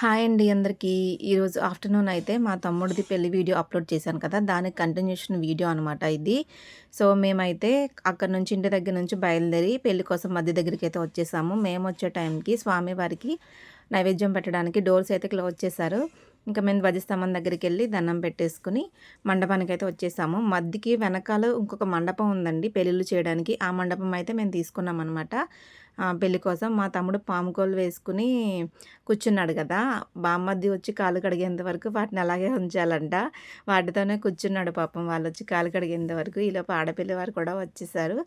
Hi అండి అందరికీ. ఈరోజు ఆఫ్టర్నూన్ అయితే మా తమ్ముడిది పెళ్ళి వీడియో అప్లోడ్ చేశాను కదా దానికి కంటిన్యూషన్ వీడియో అనమాట ఇది. సో మేమైతే అక్కడ నుంచి ఇంటి దగ్గర నుంచి బయలుదేరి పెళ్ళి కోసం మధ్య దగ్గరికి అయితే వచ్చేసాము. మేము వచ్చే టైంకి స్వామివారికి నైవేద్యం పెట్టడానికి డోర్స్ అయితే క్లోజ్ చేశారు. ఇంకా మేము ధ్వజస్తంభం దగ్గరికి వెళ్ళి దండం పెట్టేసుకుని మండపానికి అయితే వచ్చేసాము. మధ్యకి వెనకాల ఇంకొక మండపం ఉందండి. పెళ్ళిళ్ళు చేయడానికి ఆ మండపం అయితే మేము తీసుకున్నాం అనమాట పెళ్ళి కోసం మా తమ్ముడు పాముకోలు వేసుకుని కూర్చున్నాడు కదా. బామ్మద్ది వచ్చి కాలు కడిగేంత వరకు వాటిని అలాగే ఉంచాలంట. వాటితోనే కూర్చున్నాడు పాపం. వాళ్ళు వచ్చి కాలు కడిగేంత వరకు ఈలోపు ఆడపిల్లి వారు కూడా వచ్చేసారు.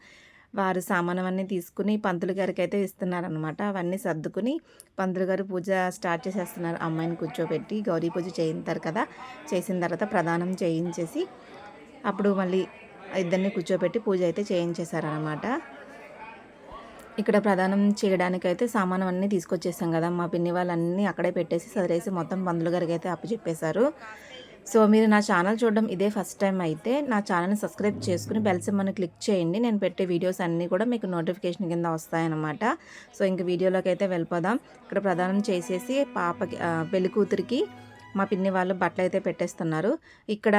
వారు సామాను అన్నీ తీసుకుని పంతులు గారికి అయితే ఇస్తున్నారనమాట అవన్నీ సర్దుకుని పంతులు గారు పూజ స్టార్ట్ చేసేస్తున్నారు. అమ్మాయిని కూర్చోబెట్టి గౌరీ పూజ చేయించారు కదా. చేసిన తర్వాత ప్రధానం చేయించేసి అప్పుడు మళ్ళీ ఇద్దరిని కూర్చోబెట్టి పూజ అయితే చేయించేశారనమాట ఇక్కడ ప్రధానం చేయడానికైతే సామానం అన్నీ తీసుకొచ్చేసాం కదా. మా పిన్ని వాళ్ళన్నీ అక్కడే పెట్టేసి సదిరేసి మొత్తం పందులు గారికి అయితే అప్పచెప్పేశారు. సో మీరు నా ఛానల్ చూడడం ఇదే ఫస్ట్ టైం అయితే నా ఛానల్ని సబ్స్క్రైబ్ చేసుకుని బెల్ సింబల్ని క్లిక్ చేయండి. నేను పెట్టే వీడియోస్ అన్నీ కూడా మీకు నోటిఫికేషన్ కింద వస్తాయన్నమాట. సో ఇంక వీడియోలోకి అయితే వెళ్ళిపోదాం. ఇక్కడ ప్రధానం చేసేసి పాపకి పెళ్ళి కూతురికి మా పిన్ని వాళ్ళు బట్టలు అయితే పెట్టేస్తున్నారు. ఇక్కడ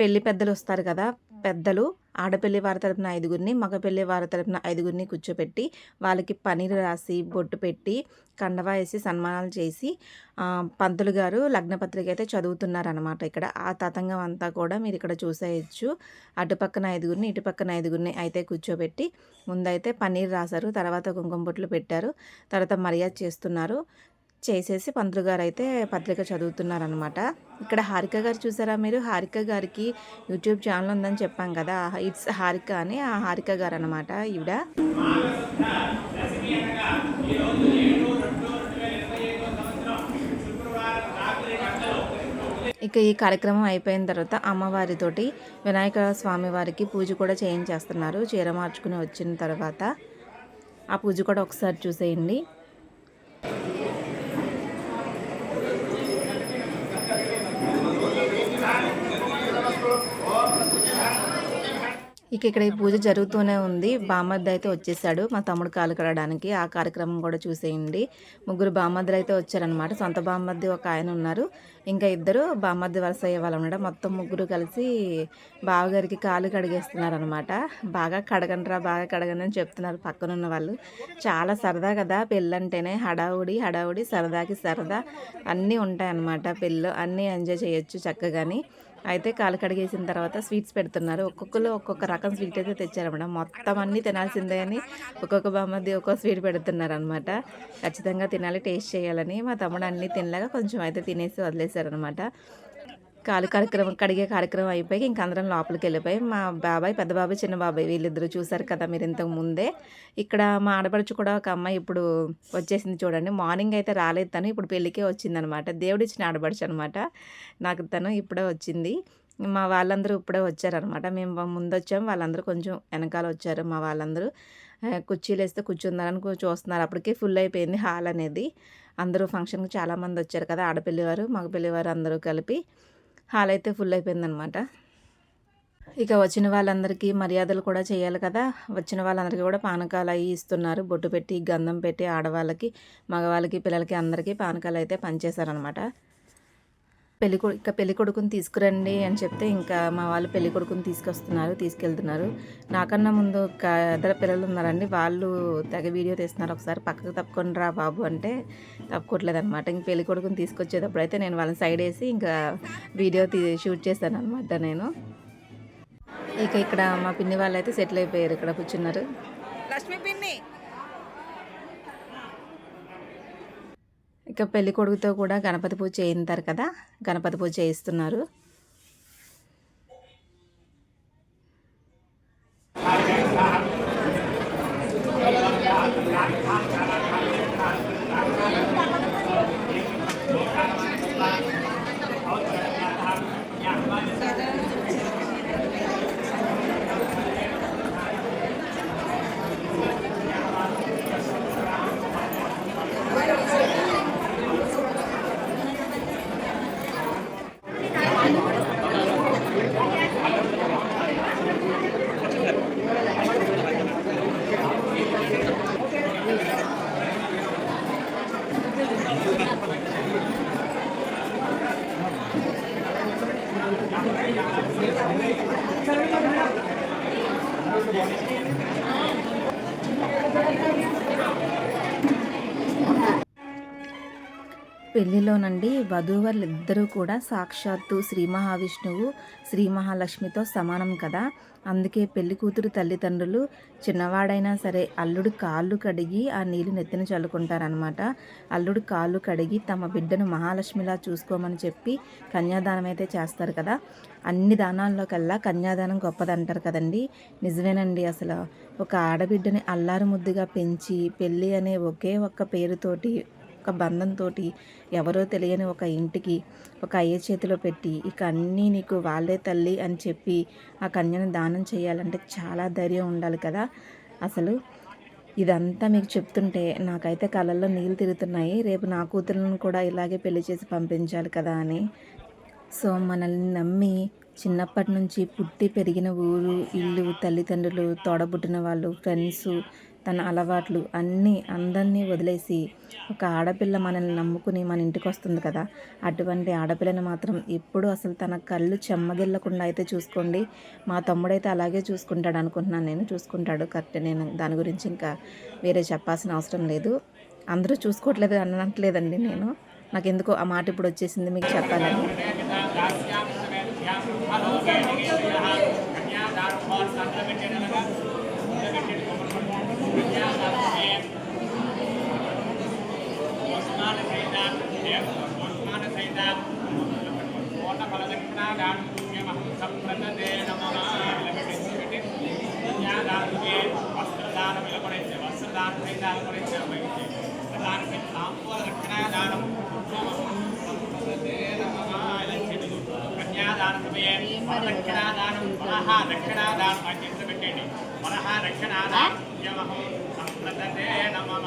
పెళ్ళి పెద్దలు వస్తారు కదా పెద్దలు ఆడపల్లి వారి తరపున ఐదుగురిని మగపల్లి వారి తరపున ఐదుగురిని కూర్చోపెట్టి వాళ్ళకి పనీరు రాసి బొట్టు పెట్టి కండవా వేసి సన్మానాలు చేసి పంతులు గారు లగ్నపత్రిక అయితే చదువుతున్నారనమాట ఇక్కడ. ఆ తతంగం అంతా కూడా మీరు ఇక్కడ చూసేయచ్చు. అటుపక్కన ఐదుగురిని ఇటుపక్కన ఐదుగురిని అయితే కూర్చోబెట్టి ముందైతే పన్నీర్ రాశారు తర్వాత కుంకుమ బొట్లు పెట్టారు తర్వాత మర్యాద చేస్తున్నారు. చేసేసి పంతులు గారు అయితే పత్రిక చదువుతున్నారనమాట ఇక్కడ హారిక గారు చూసారా మీరు? హారిక గారికి యూట్యూబ్ ఛానల్ ఉందని చెప్పాం కదా. ఇట్స్ హారిక అని ఆ హారిక గారు అనమాట ఈవిడ. ఇక ఈ కార్యక్రమం అయిపోయిన తర్వాత అమ్మవారితోటి వినాయక స్వామి వారికి పూజ కూడా చేయించేస్తున్నారు. చీర మార్చుకుని వచ్చిన తర్వాత ఆ పూజ కూడా ఒకసారి చూసేయండి. ఇక ఇక్కడ ఈ పూజ జరుగుతూనే ఉంది. బామర్ది అయితే వచ్చేసాడు. మా తమ్ముడు కాలు కడడానికి ఆ కార్యక్రమం కూడా చూసేయండి. ముగ్గురు బామర్దులు అయితే వచ్చారనమాట సొంత బామర్ది ఒక ఆయన ఉన్నారు. ఇంకా ఇద్దరు బామర్ది వలస అయ్యే వాళ్ళు ఉన్నారు. మొత్తం ముగ్గురు కలిసి బావగారికి కాలు కడిగేస్తున్నారు అనమాట బాగా కడగండిరా బాగా కడగండి అని చెప్తున్నారు పక్కనున్న వాళ్ళు. చాలా సరదా కదా. పెళ్ళంటేనే హడావుడి హడావుడి సరదాకి సరదా. అన్నీ ఉంటాయి అన్నమాట పెళ్ళి అన్నీ ఎంజాయ్ చేయొచ్చు చక్కగాని. అయితే కాలు కడిగేసిన తర్వాత స్వీట్స్ పెడుతున్నారు. ఒక్కొక్కరు ఒక్కొక్క రకం స్వీట్ అయితే తెచ్చారన్నమాట మొత్తం అన్నీ తినాల్సిందే అని ఒక్కొక్క బామ్మది ఒక్కొక్క స్వీట్ పెడుతున్నారు అనమాట ఖచ్చితంగా తినాలి టేస్ట్ చేయాలని మా తమ్ముడు అన్నీ తినలాగా కొంచెం అయితే తినేసి వదిలేశారనమాట కాలు కార్యక్రమం కడిగే కార్యక్రమం అయిపోయి ఇంక అందరం లోపలికి వెళ్ళిపోయి మా బాబాయ్ పెద్ద బాబాయ్ చిన్న బాబాయ్ వీళ్ళిద్దరూ చూసారు కదా మీరు ఇంతకు ముందే. ఇక్కడ మా ఆడపడుచు కూడా ఒక అమ్మాయి ఇప్పుడు వచ్చేసింది చూడండి. మార్నింగ్ అయితే రాలేదు తను ఇప్పుడు పెళ్ళికే వచ్చిందనమాట. దేవుడిచ్చిన ఆడపడుచు అనమాట. నాకు తను ఇప్పుడే వచ్చింది. మా వాళ్ళందరూ ఇప్పుడే వచ్చారనమాట. మేము ముందు వచ్చాము వాళ్ళందరూ కొంచెం వెనకాల వచ్చారు మా వాళ్ళందరూ. కుర్చీలు వేస్తే కూర్చున్నారని చూస్తున్నారు. అప్పటికే ఫుల్ అయిపోయింది హాల్ అనేది. అందరూ ఫంక్షన్కి చాలామంది వచ్చారు కదా ఆడపిల్లివారు మగపిల్లివారు అందరూ కలిపి. హాల్ అయితే ఫుల్ అయిపోయిందనమాట ఇక వచ్చిన వాళ్ళందరికీ మర్యాదలు కూడా చేయాలి కదా. వచ్చిన వాళ్ళందరికీ కూడా పానకాలు అవి ఇస్తున్నారు. బొట్టు పెట్టి గంధం పెట్టి ఆడవాళ్ళకి మగవాళ్ళకి పిల్లలకి అందరికీ పానకాలు అయితే పనిచేశారనమాట పెళ్ళి ఇక పెళ్ళి కొడుకుని తీసుకురండి అని చెప్తే ఇంకా మా వాళ్ళు పెళ్ళి కొడుకుని తీసుకొస్తున్నారు తీసుకెళ్తున్నారు. నాకన్నా ముందు ఇద్దరు పిల్లలు ఉన్నారండి. వాళ్ళు తెగ వీడియో తీస్తున్నారు. ఒకసారి పక్కకు తప్పుకొని రా బాబు అంటే తప్పుకోవట్లేదు అనమాట ఇంక పెళ్ళి కొడుకుని తీసుకొచ్చేటప్పుడు అయితే నేను వాళ్ళని సైడ్ వేసి ఇంకా వీడియో తీ షూట్ చేశాను అనమాట నేను. ఇక ఇక్కడ మా పిన్ని వాళ్ళు అయితే సెటిల్ అయిపోయారు. ఇక్కడ కూర్చున్నారు. లక్ష్మి పిన్ని! ఇక పెళ్ళికొడుకుతో కూడా గణపతి పూజ చేయింటారు కదా గణపతి పూజ చేయిస్తున్నారు. పెళ్ళిలోనండి వధూవరులు ఇద్దరూ కూడా సాక్షాత్తు శ్రీ మహావిష్ణువు శ్రీ మహాలక్ష్మితో సమానం కదా. అందుకే పెళ్ళి కూతురు తల్లిదండ్రులు చిన్నవాడైనా సరే అల్లుడు కాళ్ళు కడిగి ఆ నీళ్ళు నెత్తిన చల్లుకుంటారనమాట అల్లుడు కాళ్ళు కడిగి తమ బిడ్డను మహాలక్ష్మిలా చూసుకోమని చెప్పి కన్యాదానం అయితే చేస్తారు కదా. అన్ని దానాల్లో కల్లా కన్యాదానం గొప్పదంటారు కదండి. నిజమేనండి అసలు. ఒక ఆడబిడ్డని అల్లారు ముద్దుగా పెంచి పెళ్ళి అనే ఒకే ఒక్క పేరుతోటి ఒక బంధంతో ఎవరో తెలియని ఒక ఇంటికి ఒక అయ్య చేతిలో పెట్టి ఇక అన్నీ నీకు వాళ్ళే తల్లి అని చెప్పి ఆ కన్యను దానం చేయాలంటే చాలా ధైర్యం ఉండాలి కదా. అసలు ఇదంతా మీకు చెప్తుంటే నాకైతే కళ్ళల్లో నీళ్ళు తిరుగుతున్నాయి. రేపు నా కూతురులను కూడా ఇలాగే పెళ్ళి చేసి పంపించాలి కదా అని. సో మనల్ని నమ్మి చిన్నప్పటి నుంచి పుట్టి పెరిగిన ఊరు ఇల్లు తల్లిదండ్రులు తోడబుట్టిన వాళ్ళు ఫ్రెండ్స్ తన అలవాట్లు అన్నీ అందరినీ వదిలేసి ఒక ఆడపిల్ల మనల్ని నమ్ముకుని మన ఇంటికి వస్తుంది కదా అటువంటి ఆడపిల్లని మాత్రం ఎప్పుడు అసలు తన కళ్ళు చెమ్మగిల్లకుండా అయితే చూసుకోండి. మా తమ్ముడైతే అలాగే చూసుకుంటాడు అనుకుంటున్నాను నేను చూసుకుంటాడు. కరెక్ట్ నేను దాని గురించి ఇంకా వేరే చెప్పాల్సిన అవసరం లేదు. అందరూ చూసుకోవట్లేదు అనట్లేదండి నేను. నాకు ఎందుకో ఆ మాట ఇప్పుడు వచ్చేసింది మీకు చెప్పాలని. దక్షిణాదానం అని చేతులు పెట్టండి మనహ దక్షిణాదానం నమ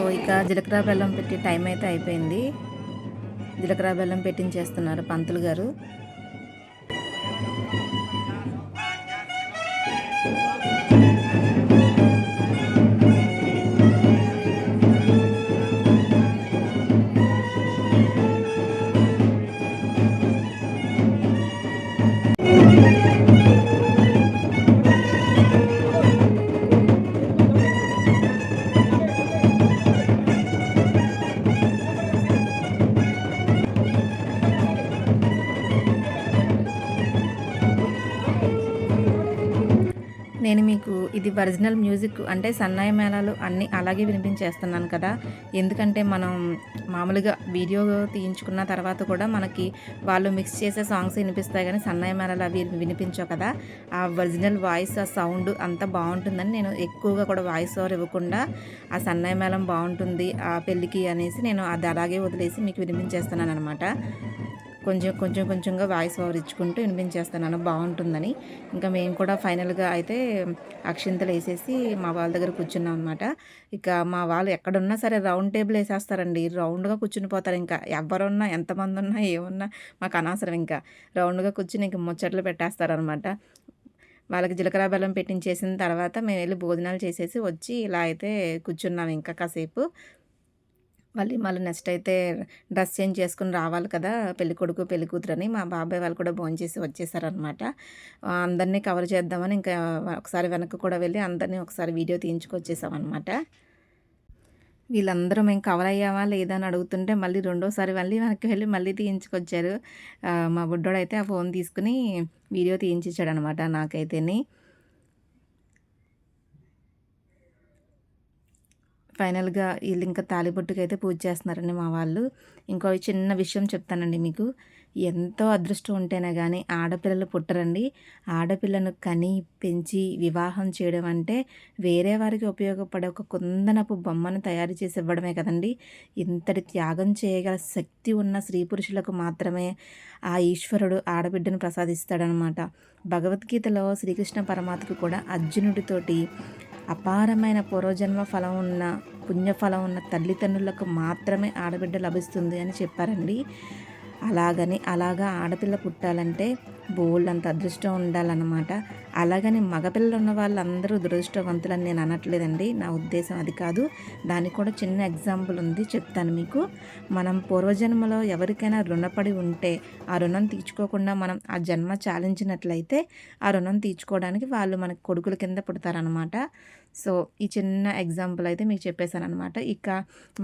సో ఇక జీలకర్ర బెల్లం పెట్టి టైం అయితే అయిపోయింది. జీలకర్ర బెల్లం పెట్టించేస్తున్నారు పంతులు గారు. నేను మీకు ఇది ఒరిజినల్ మ్యూజిక్ అంటే సన్నాయి మేళాలు అన్నీ అలాగే వినిపించేస్తున్నాను కదా. ఎందుకంటే మనం మామూలుగా వీడియో తీయించుకున్న తర్వాత కూడా మనకి వాళ్ళు మిక్స్ చేసే సాంగ్స్ వినిపిస్తాయి కానీ సన్నాయి మేళాలు అవి వినిపించవు కదా. ఆ ఒరిజినల్ వాయిస్ ఆ సౌండ్ అంతా బాగుంటుందని నేను ఎక్కువగా కూడా వాయిస్ ఓవర్ ఇవ్వకుండా ఆ సన్నాయి మేళం బాగుంటుంది ఆ పెళ్ళికి అనేసి నేను అది అలాగే వదిలేసి మీకు వినిపించేస్తున్నాను అనమాట కొంచెం కొంచెం కొంచెంగా వాయిస్ ఓవర్ ఇచ్చుకుంటూ వినిపించేస్తున్నాను బాగుంటుందని. ఇంకా మేము కూడా ఫైనల్గా అయితే అక్షింతలు వేసేసి మా వాళ్ళ దగ్గర కూర్చున్నాం అనమాట ఇక మా వాళ్ళు ఎక్కడున్నా సరే రౌండ్ టేబుల్ వేసేస్తారండి. రౌండ్గా కూర్చుని పోతారు ఇంకా. ఎవరున్నా ఎంతమంది ఉన్నా ఏమున్నా మాకు అనవసరం ఇంకా. రౌండ్గా కూర్చుని ఇంక ముచ్చట్లు పెట్టేస్తారనమాట వాళ్ళకి జీలకర్ర బెల్లం పెట్టించేసిన తర్వాత మేము వెళ్ళి భోజనాలు చేసేసి వచ్చి ఇలా అయితే కూర్చున్నాం ఇంకా కాసేపు. మళ్ళీ మళ్ళీ నెక్స్ట్ అయితే డ్రెస్ చేంజ్ చేసుకుని రావాలి కదా పెళ్ళి కొడుకు పెళ్ళి కూతురని. మా బాబాయ్ వాళ్ళు కూడా భోజనం చేసి వచ్చేసారనమాట అందరినీ కవర్ చేద్దామని ఇంకా ఒకసారి వెనక్కి కూడా వెళ్ళి అందరినీ ఒకసారి వీడియో తీయించుకొచ్చేసామన్నమాట. వీళ్ళందరూ మేము కవర్ అయ్యామా లేదా అని అడుగుతుంటే మళ్ళీ రెండోసారి మళ్ళీ వెనక్కి వెళ్ళి మళ్ళీ తీయించుకొచ్చారు. మా బుడ్డోడైతే ఆ ఫోన్ తీసుకుని వీడియో తీయించాడు అనమాట నాకైతేనే. ఫైనల్గా వీళ్ళు ఇంకా తాలిబొట్టుకు అయితే పూజ చేస్తున్నారండి మా వాళ్ళు. ఇంకో చిన్న విషయం చెప్తానండి మీకు. ఎంతో అదృష్టం ఉంటేనే కానీ ఆడపిల్లలు పుట్టరండి. ఆడపిల్లను కని పెంచి వివాహం చేయడం అంటే వేరే వారికి ఉపయోగపడే ఒక కుందనపు బొమ్మను తయారు చేసి ఇవ్వడమే కదండి. ఇంతటి త్యాగం చేయగల శక్తి ఉన్న స్త్రీ పురుషులకు మాత్రమే ఆ ఈశ్వరుడు ఆడబిడ్డను ప్రసాదిస్తాడనమాట భగవద్గీతలో శ్రీకృష్ణ పరమాత్మకు కూడా అర్జునుడితోటి అపారమైన పూర్వజన్మ ఫలం ఉన్న పుణ్యఫలం ఉన్న తల్లిదండ్రులకు మాత్రమే ఆడబిడ్డ లభిస్తుంది అని చెప్పారండి. అలాగని అలాగా ఆడపిల్ల పుట్టాలంటే బోల్డంత అదృష్టం ఉండాలన్నమాట. అలాగని మగపిల్లలు ఉన్న వాళ్ళందరూ దురదృష్టవంతులని నేను అనట్లేదండి. నా ఉద్దేశం అది కాదు. దానికి కూడా చిన్న ఎగ్జాంపుల్ ఉంది చెప్తాను మీకు. మనం పూర్వజన్మలో ఎవరికైనా రుణపడి ఉంటే ఆ రుణం తీర్చుకోకుండా మనం ఆ జన్మ చాలించినట్లయితే ఆ రుణం తీర్చుకోవడానికి వాళ్ళు మనకు కొడుకుల కింద పుడతారనమాట సో ఈ చిన్న ఎగ్జాంపుల్ అయితే మీకు చెప్పేశాను అనమాట ఇక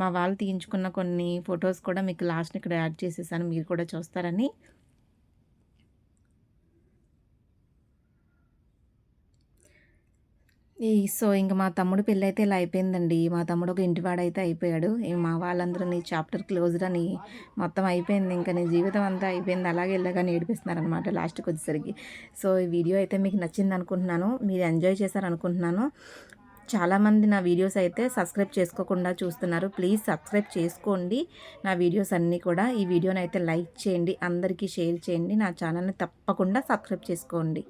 మా వాళ్ళు తీయించుకున్న కొన్ని ఫొటోస్ కూడా మీకు లాస్ట్ని ఇక్కడ యాడ్ చేసేసాను. మీరు కూడా చూస్తారని. ఈ సో ఇంక మా తమ్ముడు పెళ్ళి అయితే ఇలా అయిపోయిందండి. మా తమ్ముడు ఒక ఇంటివాడైతే అయిపోయాడు. మా వాళ్ళందరూ నీ చాప్టర్ క్లోజ్డ్ అని మొత్తం అయిపోయింది. ఇంకా నీ జీవితం అంతా అయిపోయింది. అలాగే వెళ్ళగా ఏడిపిస్తున్నారనమాట లాస్ట్కి వచ్చేసరికి. సో ఈ వీడియో అయితే మీకు నచ్చింది అనుకుంటున్నాను మీరు ఎంజాయ్ చేశారు అనుకుంటున్నాను చాలామంది నా వీడియోస్ అయితే సబ్స్క్రైబ్ చేసుకోకుండా చూస్తున్నారు. ప్లీజ్ సబ్స్క్రైబ్ చేసుకోండి. నా వీడియోస్ అన్నీ కూడా ఈ వీడియోని అయితే లైక్ చేయండి. అందరికీ షేర్ చేయండి. నా ఛానల్ని తప్పకుండా సబ్స్క్రైబ్ చేసుకోండి.